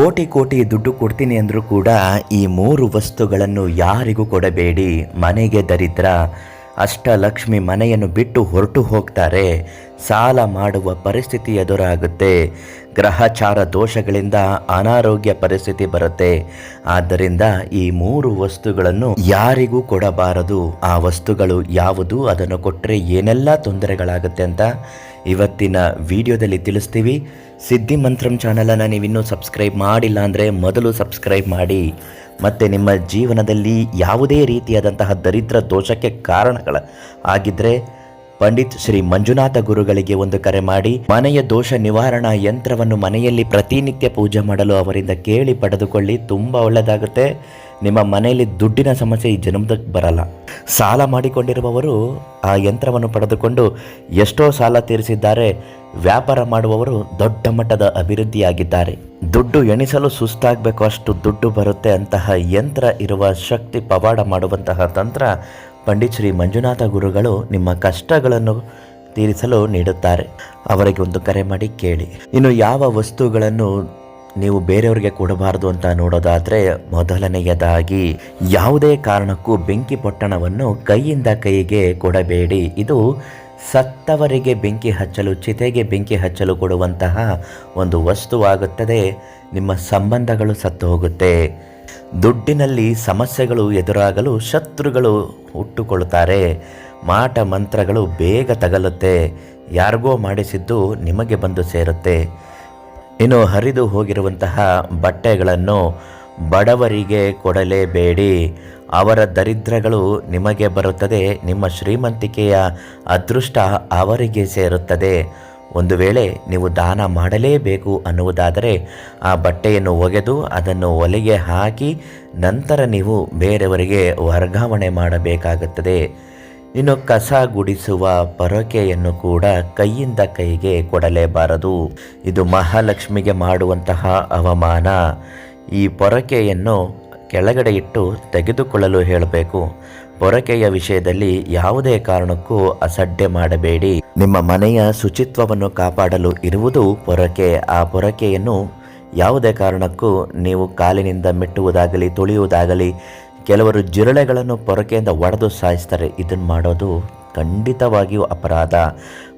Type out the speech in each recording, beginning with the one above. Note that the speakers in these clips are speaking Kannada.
ಕೋಟಿ ಕೋಟಿ ದುಡ್ಡು ಕೊಡ್ತೀನಿ ಅಂದರೂ ಕೂಡ ಈ ಮೂರು ವಸ್ತುಗಳನ್ನು ಯಾರಿಗೂ ಕೊಡಬೇಡಿ ಮನೆಗೆ ದರಿದ್ರ ಅಷ್ಟಲಕ್ಷ್ಮಿ ಮನೆಯನ್ನು ಬಿಟ್ಟು ಹೊರಟು ಹೋಗ್ತಾರೆ. ಸಾಲ ಮಾಡುವ ಪರಿಸ್ಥಿತಿ ಎದುರಾಗುತ್ತೆ. ಗ್ರಹಚಾರ ದೋಷಗಳಿಂದ ಅನಾರೋಗ್ಯ ಪರಿಸ್ಥಿತಿ ಬರುತ್ತೆ. ಆದ್ದರಿಂದ ಈ ಮೂರು ವಸ್ತುಗಳನ್ನು ಯಾರಿಗೂ ಕೊಡಬಾರದು. ಆ ವಸ್ತುಗಳು ಯಾವುದು, ಅದನ್ನು ಕೊಟ್ಟರೆ ಏನೆಲ್ಲ ತೊಂದರೆಗಳಾಗುತ್ತೆ ಅಂತ ಇವತ್ತಿನ ವಿಡಿಯೋದಲ್ಲಿ ತಿಳಿಸ್ತೀವಿ. ಸಿದ್ಧಿ ಮಂತ್ರಂ ಚಾನಲನ್ನು ನೀವಿನ್ನೂ ಸಬ್ಸ್ಕ್ರೈಬ್ ಮಾಡಿಲ್ಲ ಅಂದರೆ ಮೊದಲು ಸಬ್ಸ್ಕ್ರೈಬ್ ಮಾಡಿ. ಮತ್ತು ನಿಮ್ಮ ಜೀವನದಲ್ಲಿ ಯಾವುದೇ ರೀತಿಯಾದಂತಹ ದರಿದ್ರ ದೋಷಕ್ಕೆ ಕಾರಣಗಳ ಆಗಿದ್ದರೆ ಪಂಡಿತ್ ಶ್ರೀ ಮಂಜುನಾಥ ಗುರುಗಳಿಗೆ ಒಂದು ಕರೆ ಮಾಡಿ, ಮನೆಯ ದೋಷ ನಿವಾರಣಾ ಯಂತ್ರವನ್ನು ಮನೆಯಲ್ಲಿ ಪ್ರತಿನಿತ್ಯ ಪೂಜೆ ಮಾಡಲು ಅವರಿಂದ ಕೇಳಿ ಪಡೆದುಕೊಳ್ಳಿ, ತುಂಬ ಒಳ್ಳೆಯದಾಗುತ್ತೆ. ನಿಮ್ಮ ಮನೆಯಲ್ಲಿ ದುಡ್ಡಿನ ಸಮಸ್ಯೆ ಈ ಜನ್ಮದಕ್ಕೆ ಬರಲ್ಲ. ಸಾಲ ಮಾಡಿಕೊಂಡಿರುವವರು ಆ ಯಂತ್ರವನ್ನು ಪಡೆದುಕೊಂಡು ಎಷ್ಟೋ ಸಾಲ ತೀರಿಸಿದ್ದಾರೆ. ವ್ಯಾಪಾರ ಮಾಡುವವರು ದೊಡ್ಡ ಮಟ್ಟದ ಅಭಿವೃದ್ಧಿಯಾಗಿದ್ದಾರೆ. ದುಡ್ಡು ಎಣಿಸಲು ಸುಸ್ತಾಗಬೇಕು, ಅಷ್ಟು ದುಡ್ಡು ಬರುತ್ತೆ ಅಂತಹ ಯಂತ್ರ ಇರುವ ಶಕ್ತಿ ಪವಾಡ ಮಾಡುವಂತಹ ತಂತ್ರ ಪಂಡಿತ್ ಶ್ರೀ ಮಂಜುನಾಥ ಗುರುಗಳು ನಿಮ್ಮ ಕಷ್ಟಗಳನ್ನು ತೀರಿಸಲು ನೀಡುತ್ತಾರೆ. ಅವರಿಗೆ ಒಂದು ಕರೆ ಮಾಡಿ ಕೇಳಿ. ಇನ್ನು ಯಾವ ವಸ್ತುಗಳನ್ನು ನೀವು ಬೇರೆಯವರಿಗೆ ಕೊಡಬಾರದು ಅಂತ ನೋಡೋದಾದರೆ ಮೊದಲನೆಯದಾಗಿ ಯಾವುದೇ ಕಾರಣಕ್ಕೂ ಬೆಂಕಿ ಪೊಟ್ಟಣವನ್ನು ಕೈಯಿಂದ ಕೈಗೆ ಕೊಡಬೇಡಿ. ಇದು ಸತ್ತವರಿಗೆ ಬೆಂಕಿ ಹಚ್ಚಲು, ಚಿತೆಗೆ ಬೆಂಕಿ ಹಚ್ಚಲು ಕೊಡುವಂತಹ ಒಂದು ವಸ್ತುವಾಗುತ್ತದೆ. ನಿಮ್ಮ ಸಂಬಂಧಗಳು ಸತ್ತು ಹೋಗುತ್ತೆ. ದುಡ್ಡಿನಲ್ಲಿ ಸಮಸ್ಯೆಗಳು ಎದುರಾಗಲು ಶತ್ರುಗಳು ಹುಟ್ಟುಕೊಳ್ಳುತ್ತಾರೆ. ಮಾಟ ಮಂತ್ರಗಳು ಬೇಗ ತಗಲುತ್ತೆ. ಯಾರಿಗೋ ಮಾಡಿಸಿದ್ದು ನಿಮಗೆ ಬಂದು ಸೇರುತ್ತೆ. ಇನ್ನು ಹರಿದು ಹೋಗಿರುವಂತಹ ಬಟ್ಟೆಗಳನ್ನು ಬಡವರಿಗೆ ಕೊಡಲೇಬೇಡಿ. ಅವರ ದರಿದ್ರಗಳು ನಿಮಗೆ ಬರುತ್ತದೆ, ನಿಮ್ಮ ಶ್ರೀಮಂತಿಕೆಯ ಅದೃಷ್ಟ ಅವರಿಗೆ ಸೇರುತ್ತದೆ. ಒಂದು ವೇಳೆ ನೀವು ದಾನ ಮಾಡಲೇಬೇಕು ಅನ್ನುವುದಾದರೆ ಆ ಬಟ್ಟೆಯನ್ನು ಒಗೆದು ಅದನ್ನು ಒಲೆಗೆ ಹಾಕಿ ನಂತರ ನೀವು ಬೇರೆಯವರಿಗೆ ವರ್ಗಾವಣೆ ಮಾಡಬೇಕಾಗುತ್ತದೆ. ಇನ್ನು ಕಸ ಗುಡಿಸುವ ಪೊರಕೆಯನ್ನು ಕೂಡ ಕೈಯಿಂದ ಕೈಗೆ ಕೊಡಲೇಬಾರದು. ಇದು ಮಹಾಲಕ್ಷ್ಮಿಗೆ ಮಾಡುವಂತಹ ಅವಮಾನ. ಈ ಪೊರಕೆಯನ್ನು ಕೆಳಗಡೆ ಇಟ್ಟು ತೆಗೆದುಕೊಳ್ಳಲು ಹೇಳಬೇಕು. ಪೊರಕೆಯ ವಿಷಯದಲ್ಲಿ ಯಾವುದೇ ಕಾರಣಕ್ಕೂ ಅಸಡ್ಡೆ ಮಾಡಬೇಡಿ. ನಿಮ್ಮ ಮನೆಯ ಶುಚಿತ್ವವನ್ನು ಕಾಪಾಡಲು ಇರುವುದು ಪೊರಕೆ. ಆ ಪೊರಕೆಯನ್ನು ಯಾವುದೇ ಕಾರಣಕ್ಕೂ ನೀವು ಕಾಲಿನಿಂದ ಮೆಟ್ಟುವುದಾಗಲಿ, ತುಳಿಯುವುದಾಗಲಿ, ಕೆಲವರು ಜಿರಳೆಗಳನ್ನು ಪೊರಕೆಯಿಂದ ಒಡೆದು ಸಾಯಿಸ್ತಾರೆ. ಇದನ್ನು ಮಾಡೋದು ಖಂಡಿತವಾಗಿಯೂ ಅಪರಾಧ.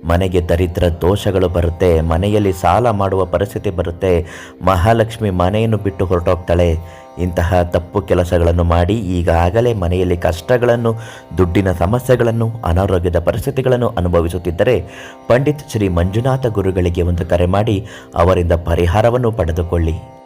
ಮನೆಗೆ ದರಿದ್ರ ದೋಷಗಳು ಬರುತ್ತೆ, ಮನೆಯಲ್ಲಿ ಸಾಲ ಮಾಡುವ ಪರಿಸ್ಥಿತಿ ಬರುತ್ತೆ, ಮಹಾಲಕ್ಷ್ಮಿ ಮನೆಯನ್ನು ಬಿಟ್ಟು ಹೊರಟೋಗ್ತಾಳೆ. ಇಂತಹ ತಪ್ಪು ಕೆಲಸಗಳನ್ನು ಮಾಡಿ ಈಗಾಗಲೇ ಮನೆಯಲ್ಲಿ ಕಷ್ಟಗಳನ್ನು, ದುಡ್ಡಿನ ಸಮಸ್ಯೆಗಳನ್ನು, ಅನಾರೋಗ್ಯದ ಪರಿಸ್ಥಿತಿಗಳನ್ನು ಅನುಭವಿಸುತ್ತಿದ್ದರೆ ಪಂಡಿತ್ ಶ್ರೀ ಮಂಜುನಾಥ ಗುರುಗಳಿಗೆ ಒಂದು ಕರೆ ಮಾಡಿ ಅವರಿಂದ ಪರಿಹಾರವನ್ನು ಪಡೆದುಕೊಳ್ಳಿ.